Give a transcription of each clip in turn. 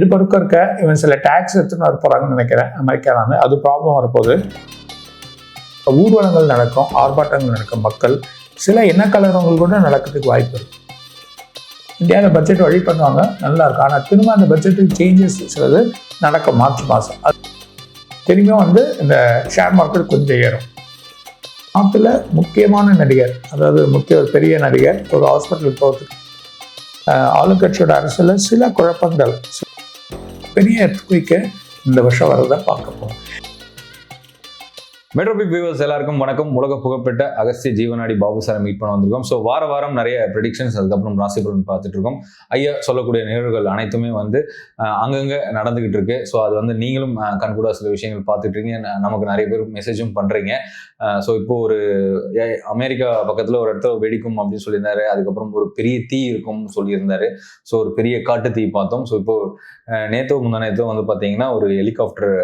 இது படுக்க இருக்க இவன் சில டேக்ஸ் எடுத்துன்னு வர போறாங்கன்னு நினைக்கிறேன். அமெரிக்காவில் அது ப்ராப்ளம் வரப்போகுது. ஊர்வலங்கள் நடக்கும் ஆர்ப்பாட்டங்கள் நடக்கும் மக்கள். சில இனக்கலரங்கள் கூட நடக்கிறதுக்கு வாய்ப்பு இருக்கு. இந்தியாவில் பட்ஜெட் வழி பண்ணுவாங்க நல்லா இருக்கும். ஆனால் திரும்ப அந்த பட்ஜெட்டுக்கு சேஞ்சஸ் சிலது நடக்கும் மார்ச் மாதம் அது திரும்ப வந்து இந்த ஷேர் மார்க்கெட் கொஞ்சம் ஏறும். நாட்டில் முக்கியமான நடிகர் அதாவது முக்கிய ஒரு பெரிய நடிகர் ஒரு ஹாஸ்பிட்டலுக்கு போகிறதுக்கு ஆஹ் ஆளுங்கட்சியோட அரசில் சில குழப்பங்கள் பெரிய எர்த்குவிக்கு இந்த வருஷம் வரதை பார்க்க போகிறோம் மெட்ரோபிக் வியூவர்ஸ் எல்லாருக்கும் வணக்கம். உலக புகழ்பெற்ற அகஸ்திய ஜீவனாடி பாபு சாரை மீட் பண்ண வந்திருக்கோம். ஸோ வார வாரம் நிறைய ப்ரெடிக்ஷன்ஸ் அதுக்கப்புறம் ராசி பலன் பார்த்துட்டு இருக்கோம் ஐயா சொல்லக்கூடிய நிகழ்வுகள் அனைத்துமே வந்து அங்கங்கே நடந்துகிட்டு இருக்கு ஸோ அது வந்து நீங்களும் கண்கூடா சில விஷயங்கள் பார்த்துட்டு இருக்கீங்க நமக்கு நிறைய பேர் மெசேஜும் பண்ணுறீங்க ஸோ இப்போ ஒரு ஏ- அமெரிக்கா பக்கத்தில் ஒரு இடத்துல வெடிக்கும் அப்படின்னு சொல்லியிருந்தாரு. அதுக்கப்புறம் ஒரு பெரிய தீ இருக்கும் சொல்லியிருந்தாரு. ஸோ ஒரு பெரிய காட்டு தீ பார்த்தோம். ஸோ இப்போ நேத்தோ முந்தா நேத்தோ வந்து பார்த்தீங்கன்னா ஒரு ஹெலிகாப்டர்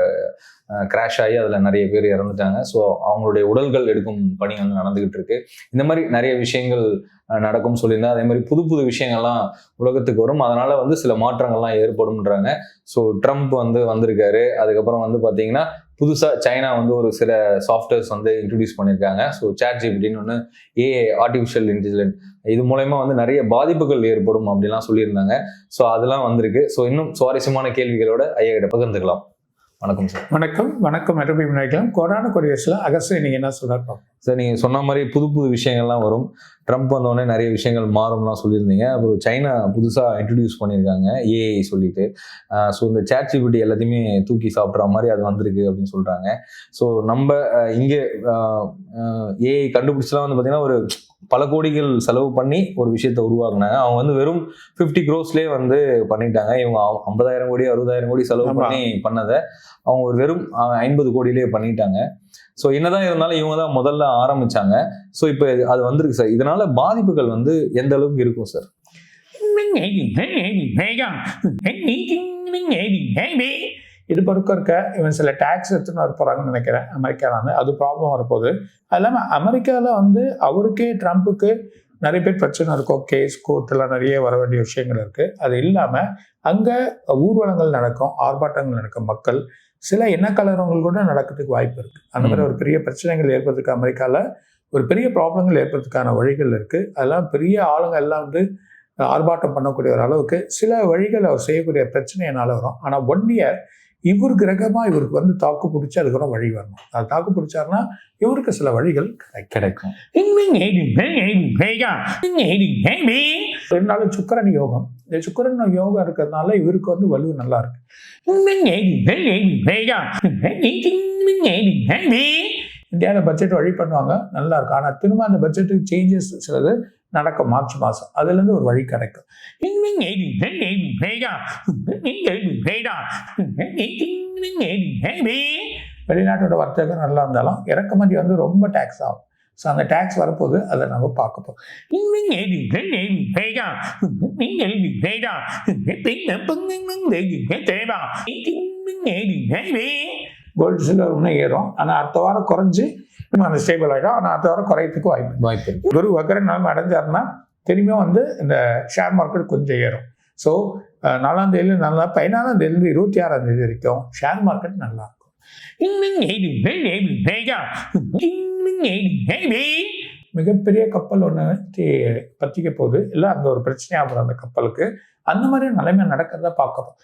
கிராஷ் ஆகி அதில் நிறைய பேர் இறந்துட்டாங்க. ஸோ அவங்களுடைய உடல்கள் எடுக்கும் பணி வந்து நடந்துகிட்டு இருக்கு. இந்த மாதிரி நிறைய விஷயங்கள் நடக்கும் சொல்லியிருந்தா அதே மாதிரி புது புது விஷயங்கள்லாம் உலகத்துக்கு வரும். அதனால வந்து சில மாற்றங்கள்லாம் ஏற்படும்ன்றாங்க. ஸோ ட்ரம்ப் வந்து வந்திருக்காரு. அதுக்கப்புறம் வந்து பார்த்தீங்கன்னா புதுசாக சைனா வந்து ஒரு சில சாஃப்ட்வேர்ஸ் வந்து இன்ட்ரடியூஸ் பண்ணியிருக்காங்க. ஸோ சேட் ஜிபிடின்னு ஒன்று ஏஐ ஆர்டிஃபிஷியல் இன்டெலிஜென்ட் இது மூலயமா வந்து நிறைய பாதிப்புகள் ஏற்படும் அப்படிலாம் சொல்லியிருந்தாங்க. ஸோ அதெல்லாம் வந்திருக்கு. ஸோ இன்னும் சுவாரஸ்யமான கேள்விகளோட ஐயா கிட்ட பகிர்ந்துக்கலாம். வணக்கம் சார் வணக்கம். வணக்கம் மெட்ரோபி நினைக்கலாம் கொரோனா கொரியர்ஸில் அகஸ்ட் நீங்கள் என்ன சொல்கிறார் பார்ப்போம் சார் நீங்கள் சொன்ன மாதிரி புது புது விஷயங்கள்லாம் வரும். ட்ரம்ப் வந்தோடனே நிறைய விஷயங்கள் மாறும்லாம் சொல்லியிருந்தீங்க. அப்புறம் சைனா புதுசாக இன்ட்ரடியூஸ் பண்ணியிருக்காங்க ஏஐ சொல்லிட்டு. ஸோ இந்த சேட் ஜிபிடி எல்லாத்தையுமே தூக்கி சாப்பிட்ற மாதிரி அது வந்திருக்கு அப்படின்னு சொல்கிறாங்க ஸோ நம்ம இங்கே ஏஐ கண்டுபிடிச்சலாம் வந்து பார்த்தீங்கன்னா ஒரு பல கோடிகள் செலவு பண்ணி ஒரு விஷயத்த உருவாக்குனாங்க. அவங்க வந்து வெறும் ஃபிஃப்டி க்ரோஸ்லேயே வந்து பண்ணிட்டாங்க. இவங்க ஐம்பதாயிரம் கோடி அறுபதாயிரம் கோடி செலவு. பண்ணி பண்ணதை அவங்க ஒரு வெறும் ஐம்பது கோடியிலேயே பண்ணிட்டாங்க. ஸோ என்னதான் இருந்தாலும் இவங்க தான் முதல்ல ஆரம்பிச்சாங்க. ஸோ இப்போ அது வந்திருக்கு சார் இதனால பாதிப்புகள் வந்து எந்த அளவுக்கு இருக்கும் சார் இது படுக்க இருக்க இவன் சில டேக்ஸ் எடுத்துன்னு வர போறாங்கன்னு நினைக்கிறேன் அமெரிக்காவில் அது ப்ராப்ளம் வரப்போகுது. அது இல்லாமல் அமெரிக்காவில் வந்து அவருக்கே ட்ரம்ப்புக்கு நிறைய பேர் பிரச்சனை இருக்கும். கேஸ் கோர்ட்டெல்லாம் நிறைய வர வேண்டிய விஷயங்கள் இருக்கு. அது இல்லாமல் அங்கே ஊர்வலங்கள் நடக்கும் ஆர்ப்பாட்டங்கள் நடக்கும் மக்கள். சில இனக்கலரங்கள் கூட நடக்கிறதுக்கு வாய்ப்பு இருக்கு அந்த மாதிரி ஒரு பெரிய பிரச்சனைகள் ஏற்படுறதுக்கு அமெரிக்காவில் ஒரு பெரிய ப்ராப்ளங்கள் ஏற்படுறதுக்கான வழிகள் இருக்கு அதெல்லாம் பெரிய ஆளுங்க எல்லாம் வந்து ஆர்ப்பாட்டம் பண்ணக்கூடிய ஒரு அளவுக்கு சில வழிகள் அவர் செய்யக்கூடிய பிரச்சனையினால வரும் ஆனால் ஒன் இயர் இவர் கிரகமாக இவருக்கு வந்து தாக்கு பிடிச்சி அதுக்கப்புறம் வழி வரணும் அது தாக்கு பிடிச்சாருன்னா இவருக்கு சில வழிகள் கிடைக்கும் ரெண்டு இருந்தாலும் சுக்கிரன் யோகம் இந்த சுக்கரன் யோகம் இருக்கிறதுனால இவருக்கு வந்து வலு நல்லா இருக்கு இந்தியாவில் பட்ஜெட் வழி பண்ணுவாங்க நல்லா இருக்கும் ஆனால் திரும்ப அந்த பட்ஜெட்டுக்கு சேஞ்சஸ் சிலது நடக்கும் மார்ச் மாதம் அதுலேருந்து ஒரு வழி கிடைக்கும் வெளிநாட்டோட வர்த்தகம் நல்லா இருந்தாலும் இறக்குமதி வந்து ரொம்ப டேக்ஸ் ஆகும் ஸோ அந்த டேக்ஸ் வரப்போது அதை நம்ம பார்க்க போகிறோம் கோல்டு சில்வர் இன்னும் ஏறும். ஆனால் அடுத்த வாரம் குறைஞ்சு இன்னும் அந்த ஸ்டேபிள் ஆகிடும் ஆனால் அடுத்த வாரம் குறையத்துக்கு வாய்ப்பு. வாய்ப்பு குரு வக்கர நிலைமை அடைஞ்சாருன்னா திரும்பியும் வந்து இந்த ஷேர் மார்க்கெட் கொஞ்சம் ஏறும். ஸோ நாலாம் தேதி நல்லா பதினாலாம் தேதியிலிருந்து இருபத்தி ஆறாம் தேதி வரைக்கும் ஷேர் மார்க்கெட் நல்லா இருக்கும். மிகப்பெரிய கப்பல் ஒன்று பற்றிக்க போகுது. இல்லை அங்கே ஒரு பிரச்சனையாக போகிற அந்த கப்பலுக்கு. அந்த மாதிரி நிலைமை நடக்கிறத பார்க்கணும்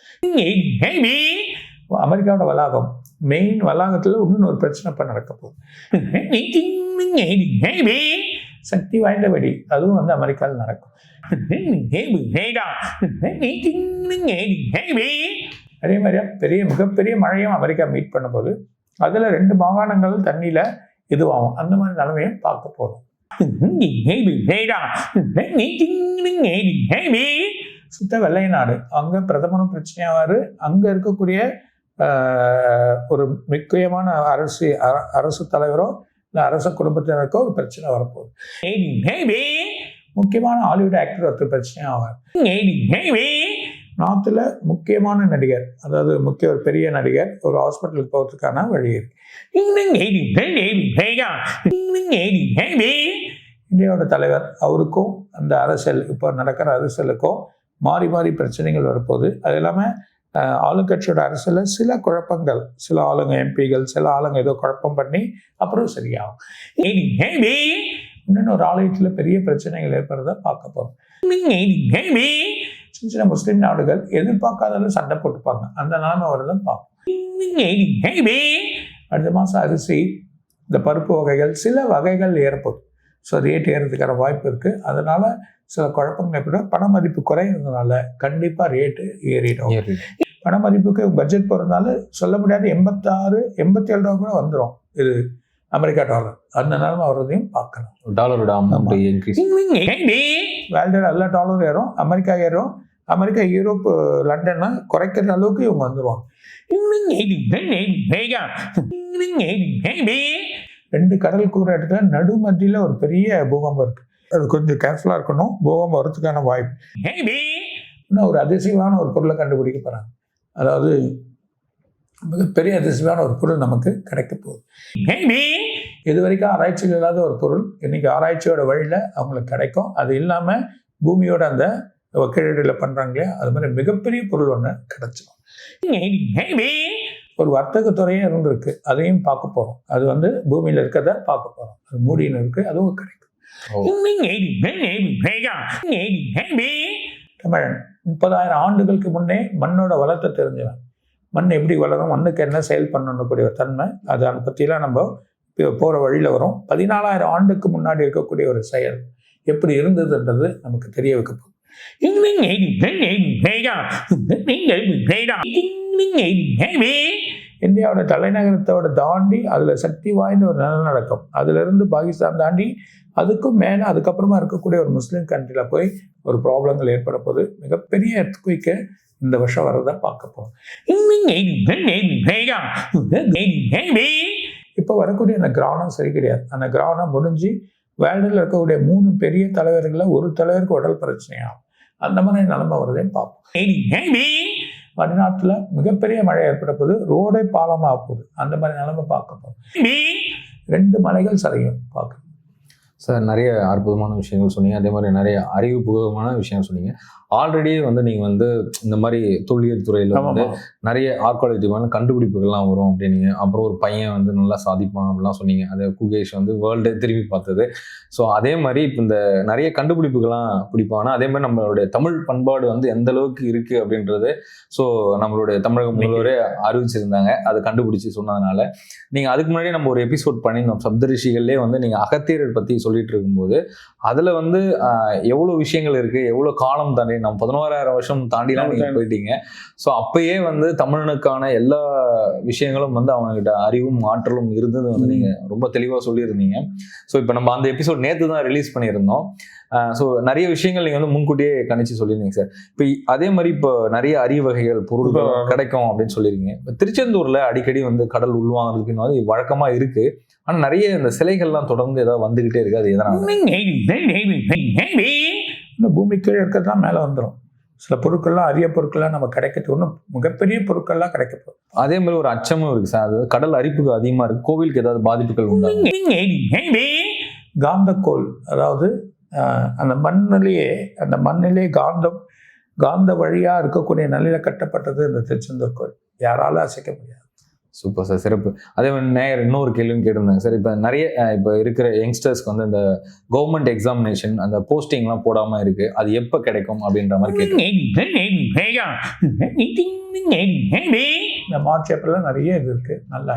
அமெரிக்காவோட வளாகம் மெயின் வளாகத்தில் இன்னும் ஒரு பிரச்சனை இப்போ நடக்க போகுது. சக்தி வாய்ந்த வெடி அதுவும் வந்து அமெரிக்காவில் நடக்கும். அதே மாதிரியா பெரிய மிகப்பெரிய மழையும் அமெரிக்கா மீட் பண்ண போது அதில் ரெண்டு மாகாணங்கள் தண்ணியில் இதுவாகும். அந்த மாதிரி நிலைமையும் பார்க்க போகிறோம் சுத்த வெள்ளை நாடு. அங்கே பிரதமரும் பிரச்சனையாவார் அங்கே இருக்கக்கூடிய ஒரு முக்கியமான அரசு அர- அரசு தலைவரோ இல்லை அரச குடும்பத்தினருக்கோ ஒரு பிரச்சனை வரப்போகுது. முக்கியமான ஹாலிவுட் ஆக்டர் ஒருத்தர் பிரச்சனையாவார் நார்த்தில் முக்கியமான நடிகர் அதாவது முக்கிய ஒரு பெரிய நடிகர் ஒரு ஹாஸ்பிட்டலுக்கு போகிறதுக்கான வழி இருக்கு இந்தியாவோட தலைவர் அவருக்கும் அந்த அரசியல் இப்போ நடக்கிற அரசியலுக்கும் மாறி மாறி பிரச்சனைகள் வரப்போகுது அது இல்லாமல் ஆளுங்கட்சியோட அரசில் சில குழப்பங்கள் சில ஆளுங்க எம்பிகள் சில ஆளுங்க ஏதோ குழப்பம் பண்ணி அப்புறம் சரியாகும் இன்னொன்று ஒரு ஆலயத்தில் பெரிய பிரச்சனைகள் ஏற்படுறத பார்க்க போகிறோம் சின்ன சின்ன முஸ்லீம் நாடுகள் எதிர்பார்க்காதால சண்டை போட்டுப்பாங்க. அந்த நிலைமை வரதான் பார்ப்போம். அடுத்த மாதம் அரிசி இந்த பருப்பு வகைகள் சில வகைகள் ஏற்படும் ஸோ ரேட் ஏறதுக்கான வாய்ப்பு இருக்குது அதனால சில குழப்பங்கள் ஏற்படும் பண மதிப்பு குறையிறதுனால கண்டிப்பாக ரேட்டு ஏறிடும். பண மதிப்புக்கு பட்ஜெட் போகிறதுனால சொல்ல முடியாத. எண்பத்தாறு எண்பத்தி ஏழு ரூபா கூட வந்துடும் இது அமெரிக்கா டாலர் அந்த நிலைமை வர்றதையும் பார்க்கலாம். அமௌண்ட் இன்க்ரீஸ் வேர்ல்டு எல்லா டாலரும் ஏறும். அமெரிக்கா ஏறும். அமெரிக்கா யூரோப் லண்டன்னா குறைக்கிற அளவுக்கு இவங்க வந்துடுவாங்க ரெண்டு கடல் கூற இடத்துல நடுமத்தியில் ஒரு பெரிய பூகம்பம் இருக்கு. அது கொஞ்சம் கேர்ஃபுல்லாக இருக்கணும். பூகம்பம் வரதுக்கான வாய்ப்பு. இன்னும் ஒரு அதிசயமான ஒரு பொருளை கண்டுபிடிக்க போகிறாங்க அதாவது மிகப்பெரிய அதிசயமான ஒரு பொருள் நமக்கு கிடைக்க போகுது. இது வரைக்கும் ஆராய்ச்சியில் இல்லாத ஒரு பொருள். இன்னைக்கு ஆராய்ச்சியோட வழியில் அவங்களுக்கு கிடைக்கும். அது இல்லாமல் பூமியோட அந்த கீழடியில் பண்ணுறாங்களே அது மாதிரி மிகப்பெரிய பொருள் ஒன்று கிடைச்சிடும் ஒரு வர்த்தக துறையே இருந்திருக்கு அதையும் பார்க்க போகிறோம் அது வந்து பூமியில் இருக்கிறத பார்க்க போகிறோம் அது மூடின்னு இருக்கு அதுவும் கிடைக்கும். தமிழன் முப்பதாயிரம் ஆண்டுகளுக்கு முன்னே மண்ணோட வளத்தை தெரிஞ்சவன். மண் எப்படி வளரும் மண்ணுக்கு என்ன செயல் பண்ணணுக்கூடிய ஒரு தன்மை அது அதை பற்றிலாம் நம்ம போகிற வழியில் வரும். பதினாலாயிரம் ஆண்டுக்கு முன்னாடி இருக்கக்கூடிய ஒரு செயல் எப்படி இருந்ததுன்றது நமக்கு தெரிய வைக்க போகுது. இந்தியாவோட தலைநகரத்தோட தாண்டி அதில் சக்தி வாய்ந்த ஒரு நிலநடுக்கம் அதிலிருந்து பாகிஸ்தான் தாண்டி அதுக்கும் மேலே அதுக்கப்புறமா இருக்கக்கூடிய ஒரு முஸ்லீம் கண்ட்ரியில் போய் ஒரு ப்ராப்ளங்கள் ஏற்பட போது மிகப்பெரிய எர்த்குவிக்கு இந்த வருஷம் வரதை பார்க்க போகிறோம் இப்போ வரக்கூடிய அந்த கிரகணம் சரி கிடையாது. அந்த கிரகணம் முடிஞ்சு வேர்ல்டில் இருக்கக்கூடிய மூணு பெரிய தலைவர்களில் ஒரு தலைவருக்கு உடல் பிரச்சனையாகும். அந்த மாதிரி நிலைமை வருதையும் பார்ப்போம். வடநாட்டில் மிகப்பெரிய மழை ஏற்பட போது ரோடே பாலமாக போகுது. அந்த மாதிரி நிலைமை பார்க்க போகிறோம் ரெண்டு மலைகள் சரியும் பார்க்கணும் சார் நிறைய அற்புதமான விஷயங்கள் சொன்னீங்க. அதே மாதிரி நிறைய அறிவுபூர்வமான விஷயம் சொன்னீங்க. ஆல்ரெடி வந்து நீங்கள் வந்து இந்த மாதிரி தொல்லியல் துறையில் வந்து நிறைய ஆர்காலஜிமான கண்டுபிடிப்புகள்லாம் வரும் அப்படின்னீங்க அப்புறம் ஒரு பையன் வந்து நல்லா சாதிப்பான் அப்படிலாம் சொன்னீங்க. அது குகேஷ் வந்து வேர்ல்டு திரும்பி பார்த்தது. ஸோ அதே மாதிரி இப்போ இந்த நிறைய கண்டுபிடிப்புகள்லாம் பிடிப்பானா. அதே மாதிரி நம்மளுடைய தமிழ் பண்பாடு வந்து எந்த அளவுக்கு இருக்கு அப்படின்றது ஸோ நம்மளுடைய தமிழக முதல்வரே அறிவிச்சிருந்தாங்க. அதை கண்டுபிடிச்சி சொன்னதுனால. நீங்கள் அதுக்கு முன்னாடி நம்ம ஒரு எபிசோட் பண்ணியிருந்தோம் சப்தரிஷிகள்லேயே வந்து நீங்கள் அகத்தியரை பற்றி சொல்லிட்டு இருக்கும்போது அதில் வந்து எவ்வளோ விஷயங்கள் இருக்கு? எவ்வளோ காலம் தாண்டி நம்ம பதினோராயிரம் வருஷம் தாண்டிலாம் நீங்கள் போயிட்டீங்க. ஸோ அப்பயே வந்து தமிழனுக்கான எல்லா விஷயங்களும் வந்து அவங்ககிட்ட அறிவும் ஆற்றலும் இருந்தது வந்து நீங்க ரொம்ப தெளிவாக சொல்லியிருந்தீங்க. ஸோ இப்போ நம்ம அந்த எபிசோட் நேற்று தான் ரிலீஸ் பண்ணியிருந்தோம். ஸோ நிறைய விஷயங்கள் நீங்கள் வந்து முன்கூட்டியே கணிச்சு சொல்லியிருந்தீங்க சார். இப்போ அதே மாதிரி இப்போ நிறைய அரிய வகைகள் பொருட்கள் கிடைக்கும் அப்படின்னு சொல்லியிருக்கீங்க. இப்போ திருச்செந்தூர்ல அடிக்கடி வந்து கடல் உள்வாங்கிறதுக்கு வந்து வழக்கமா இருக்கு. ஆனால் நிறைய இந்த சிலைகள்லாம் தொடர்ந்து ஏதாவது வந்துகிட்டே இருக்கு. அது எதனால? இந்த பூமி கீழே இருக்கிறது தான் மேலே வந்துடும் சில பொருட்கள்லாம் அரிய பொருட்கள்லாம் நம்ம கிடைக்கிறது ஒன்றும் மிகப்பெரிய பொருட்கள்லாம் கிடைக்க போகுது அதே மாதிரி ஒரு அச்சமும் இருக்கு சார். அது கடல் அரிப்புக்கு அதிகமா இருக்கு. கோவிலுக்கு ஏதாவது பாதிப்புகள் உண்டா? காந்தக்கோள் அதாவது அந்த மண்ணிலேயே அந்த மண்ணிலே காந்தம் காந்த வழியா இருக்கக்கூடிய நிலையில கட்டப்பட்டது இந்த திருச்செந்தூர் கோயில். யாராலும் அசைக்க முடியாது. சூப்பர் சார் சிறப்பு. அதே மாதிரி நேயர் இன்னொரு கேள்வியும் கேட்டிருந்தாங்க சார் இப்போ நிறைய இப்போ இருக்கிற யங்ஸ்டர்ஸ்க்கு வந்து இந்த கவர்மெண்ட் எக்ஸாமினேஷன் அந்த போஸ்டிங்லாம் போடாம இருக்கு. அது எப்போ கிடைக்கும் அப்படின்ற மாதிரி கேட்டு இந்த மார்ச் ஏப்ரல்ல நிறைய இது இருக்கு. நல்லா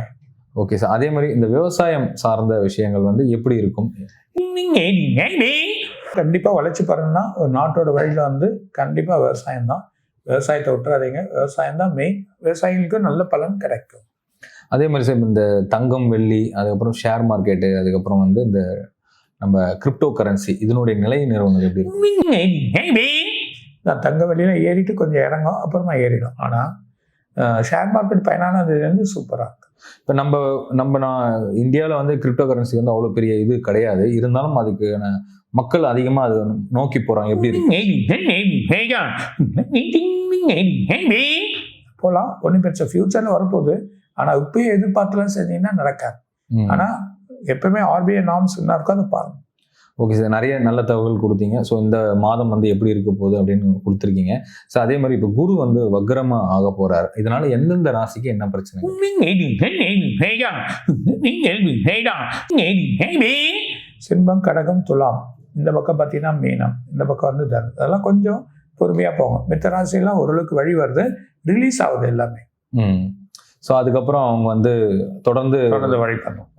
ஓகே சார் அதே மாதிரி இந்த விவசாயம் சார்ந்த விஷயங்கள் வந்து எப்படி இருக்கும்? கண்டிப்பா வளர்ச்சி பாருங்கன்னா ஒரு நாட்டோட வழியில வந்து கண்டிப்பா விவசாயம் தான் விவசாயத்தை விட்டுறாதீங்க விவசாயம் தான் மெயின் விவசாயிகளுக்கு நல்ல பலன் கிடைக்கும். அதே மாதிரி சார் இந்த தங்கம் வெள்ளி அதுக்கப்புறம் ஷேர் மார்க்கெட்டு அதுக்கப்புறம் வந்து இந்த நம்ம கிரிப்டோ கரன்சி இதனுடைய நிலை நிறுவனங்கள் எப்படி இருக்கும் நான் தங்க வெளியில ஏறிட்டு கொஞ்சம் இறங்கும் அப்புறமா ஏறிடும். ஆனா ஷேர் மார்க்கெட் பயனானது வந்து சூப்பரா இருக்கு. இப்போ நம்ம நம்ம நான் இந்தியாவில் வந்து கிரிப்டோ கரன்சி வந்து அவ்வளோ பெரிய இது கிடையாது. இருந்தாலும் அதுக்கான மக்கள் அதிகமாக அது நோக்கி போகிறாங்க எப்படி இருக்கு? போகலாம் ஒன்றும் பிரச்சனை ஃபியூச்சர்ல வரப்போகுது. ஆனா இப்பயே எதிர்பார்த்துலாம் செஞ்சீங்கன்னா நடக்காது. ஆனா எப்பவுமே ஆர்பிஐ நார்ம்ஸ் என்ன இருக்கோ அதை பாருங்க. Okay sir. நிறைய நல்ல தகவல் கொடுத்தீங்க. ஸோ இந்த மாதம் வந்து எப்படி இருக்க போகுது அப்படின்னு கொடுத்துருக்கீங்க. ஸோ அதே மாதிரி இப்போ குரு வந்து வக்ரமா ஆக போறாரு. இதனால எந்தெந்த ராசிக்கு என்ன பிரச்சனை சிம்மம் கடகம் துலாம். இந்த பக்கம் பார்த்தீங்கன்னா மீனம். இந்த பக்கம் வந்து தனுஷ் அதெல்லாம் கொஞ்சம் பொறுமையாக போகும் மித்த ராசியெல்லாம் ஓரளவுக்கு வழி வருது. ரிலீஸ் ஆகுது எல்லாமே. ம். ஸோ அதுக்கப்புறம் அவங்க வந்து தொடர்ந்து தொடர்ந்து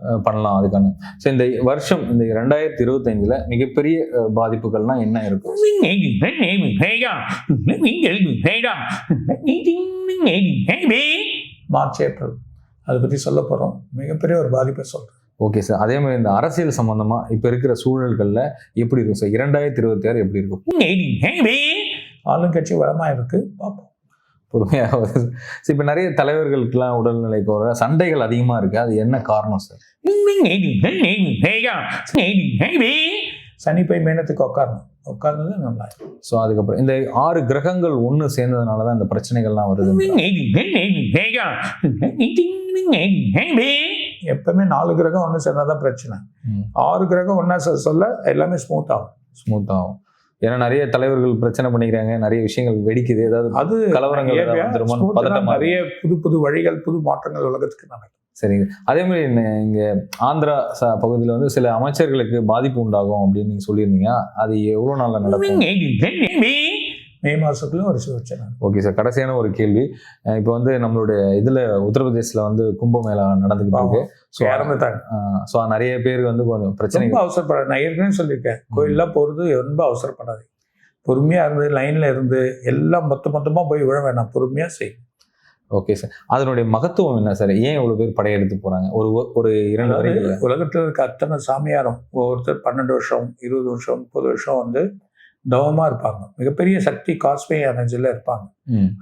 அஹ், பண்ணலாம் அதுக்கான. ஸோ இந்த வருஷம் இந்த ரெண்டாயிரத்தி இருபத்தஞ்சில் மிகப்பெரிய பாதிப்புகள்னா என்ன இருக்கும் மார்ச் ஏப்ரல் அதை பற்றி சொல்ல போகிறோம் மிகப்பெரிய ஒரு பாதிப்பை சொல்கிறேன் ஓகே சார் அதே மாதிரி இந்த அரசியல் சம்பந்தமா இப்போ இருக்கிற சூழல்களில் எப்படி இருக்கும் சார் இரண்டாயிரத்தி இருபத்தி ஆறு எப்படி இருக்கும்? ஆளுங்கட்சி வளமாக இருக்குது பார்ப்போம். பொறுமையாக ஸோ இப்போ நிறைய தலைவர்களுக்கெல்லாம் உடல்நிலை போகிற சண்டைகள் அதிகமாக இருக்கு. அது என்ன காரணம் சார் சனி போய் மேனத்துக்கு உட்காரணும் உட்கார்ந்தது நல்லா. ஸோ அதுக்கப்புறம் இந்த ஆறு கிரகங்கள் ஒன்று சேர்ந்ததுனால தான் இந்த பிரச்சனைகள்லாம் வருது. எப்பவுமே நாலு கிரகம் ஒன்று சேர்ந்தா தான் பிரச்சனை. ஆறு கிரகம் ஒன்றா சொல்ல எல்லாமே ஸ்மூத் ஆகும். ஸ்மூத் ஆகும். ஏன்னா நிறைய தலைவர்கள் பிரச்சனை பண்ணிக்கிறாங்க நிறைய விஷயங்கள் வெடிக்குது. ஏதாவது அது கலவரங்கள் நிறைய புது புது வழிகள் புது மாற்றங்கள் உலகத்துக்கு நடக்கும் சரிங்க. அதே மாதிரி இங்க ஆந்திரா ச- பகுதியில வந்து சில அமைச்சர்களுக்கு பாதிப்பு உண்டாகும் அப்படின்னு நீங்க சொல்லியிருந்தீங்க. அது எவ்வளவு நாள்ல நடக்கும்? மே மாசத்துல ஒரு பிரச்சனை ஓகே சார் கடைசியான ஒரு கேள்வி. இப்போ வந்து நம்மளுடைய இதுல உத்தரப்பிரதேசில் வந்து கும்பமேளா நடந்துகிட்டு இருக்கு. ஸோ இறந்துட்டாங்க ஸோ நிறைய பேர் வந்து கொஞ்சம் பிரச்சனை. ரொம்ப அவசரப்படாது நான் ஏற்கனவே சொல்லியிருக்கேன். கோயிலெலாம் போகிறது ரொம்ப அவசரப்படாது. பொறுமையாக இருந்து லைனில் இருந்து எல்லாம் மொத்த மொத்தமாக போய் விழ வேணாம். பொறுமையாக செய். ஓகே சார் அதனுடைய மகத்துவம் என்ன சார் ஏன் இவ்வளவு பேர் படையெடுத்து போறாங்க? ஒரு ஒரு இரண்டு வரைக்கும் உலகத்தில் இருக்க அத்தனை சாமியாரும் ஒவ்வொருத்தர் பன்னெண்டு வருஷம் இருபது வருஷம் முப்பது வருஷம் வந்து தவமாக இருப்பாங்க. மிகப்பெரிய சக்தி காஸ்மே எனர்ஜியில் இருப்பாங்க.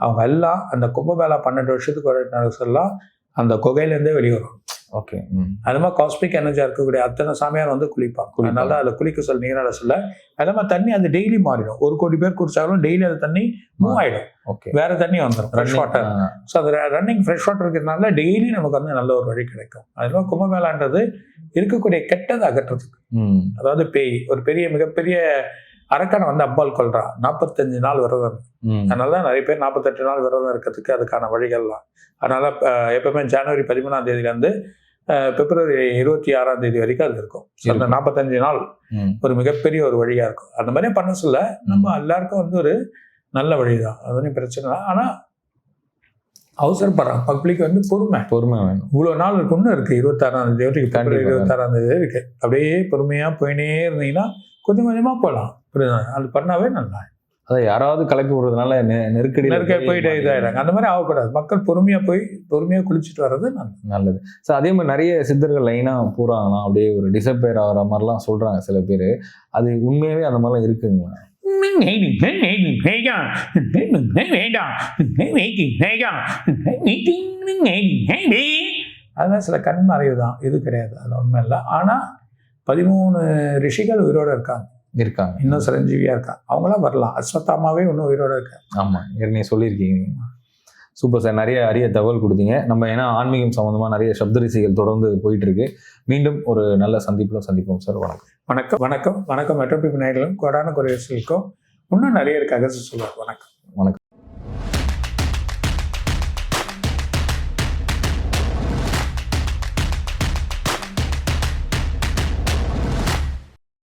அவங்க எல்லாம் அந்த கும்பமேளா பன்னெண்டு வருஷத்துக்கு ஒரு நடக்கலாம் அந்த குகையிலேருந்தே வெளியே வரும் ஓகே. ம். அது மாதிரி காஸ்மிக் எனர்ஜியாக இருக்கக்கூடிய அத்தனை சாமியார் வந்து குளிப்பாங்க. அதனால அதில் குளிக்க சொல்ல நீராட சொல்ல. அது மாதிரி தண்ணி அது டெய்லி மாறிடும். ஒரு கோடி பேர் குடிச்சாலும் டெய்லி அந்த தண்ணி மூவ் ஆயிடும். ஓகே. வேற தண்ணி வந்துடும் ஃப்ரெஷ் வாட்டர் ஸோ அது ரன்னிங் ஃப்ரெஷ் வாட்டர் இருக்கிறதுனால டெய்லி நமக்கு வந்து நல்ல ஒரு வழி கிடைக்கும். அது மாதிரி கும்பமேளான்றது இருக்கக்கூடிய கெட்டதை அகற்றுறதுக்கு. அதாவது பேய் ஒரு பெரிய மிகப்பெரிய அரக்கனை வந்து அப்பால் கொள்றான் நாற்பத்தஞ்சு நாள் விரதம். அதனால தான் நிறைய பேர் நாற்பத்தெட்டு நாள் விரதம் இருக்கிறதுக்கு அதுக்கான வழிகள்லாம். அதனால எப்பவுமே ஜனவரி பதிமூணாம் தேதியிலேருந்து பிப்ரவரி இருபத்தி ஆறாம் தேதி வரைக்கும் அது இருக்கும். அந்த. நாற்பத்தஞ்சு நாள் ஒரு மிகப்பெரிய ஒரு வழியா இருக்கும். அந்த மாதிரி பண்ண சொல்ல நம்ம எல்லாருக்கும் வந்து ஒரு நல்ல வழி தான் அது ஒன்றும் பிரச்சனை இல்லை. ஆனால் அவசரப்படுறாங்க. பப்ளிக் வந்து பொறுமை. பொறுமை வேணும். இவ்வளோ நாள் இருக்கு. இன்னும் இருக்கு. இருபத்தாறாம் தேதி வரைக்கும். பிப்ரவரி. இருபத்தாறாம் தேதி இருக்கு அப்படியே பொறுமையாக போயினே இருந்தீங்கன்னா கொஞ்சம் கொஞ்சமாக போகலாம். புரியுதா? அது பண்ணாவே நல்லா அதான் யாராவது கிளப்பி விடுறதுனால நெ- நெருக்கடியில நெருக்க போய் போயிட்டே இதாயிடாங்க அந்த மாதிரி ஆகக்கூடாது. மக்கள் பொறுமையாக போய் பொறுமையாக குளிச்சுட்டு வர்றது நல்லது. நல்லது. ஸோ அதே மாதிரி நிறைய சித்தர்கள் லைனா போறாங்களாம். அப்படியே ஒரு டிசப்பேர் ஆகிற மாதிரிலாம் சொல்றாங்க சில பேர். அது உண்மையாவே அந்த மாதிரிலாம் இருக்குங்களா? அதெல்லாம் சில கண் மறைவு தான் இது கிடையாது. அதில் உண்மை இல்லை. ஆனால் பதிமூணு ரிஷிகள் உயிரோடு இருக்காங்க. இருக்காங்க. இன்னும் சிரஞ்சீவியாக இருக்காங்க அவங்களாம் வரலாம். அஸ்வத்தாமாவே இன்னும் உயிரோடு இருக்காங்க. ஆமா ஏற்கனவே சொல்லியிருக்கீங்க. சூப்பர் சார் நிறைய அரிய தகவல் கொடுத்தீங்க. நம்ம ஏன்னா ஆன்மீகம் சம்பந்தமா நிறைய சப்தரிசிகள் தொடர்ந்து போயிட்டு இருக்கு மீண்டும் ஒரு நல்ல சந்திப்புல சந்திப்போம் சார். வணக்கம். வணக்கம் வணக்கம். வணக்கம். மெட்ரோபி விநாயகர்களும் கொடான குறையர்களுக்கும் இன்னும் நிறைய இருக்கு. அகசு சொல்லுவார். வணக்கம். வணக்கம்.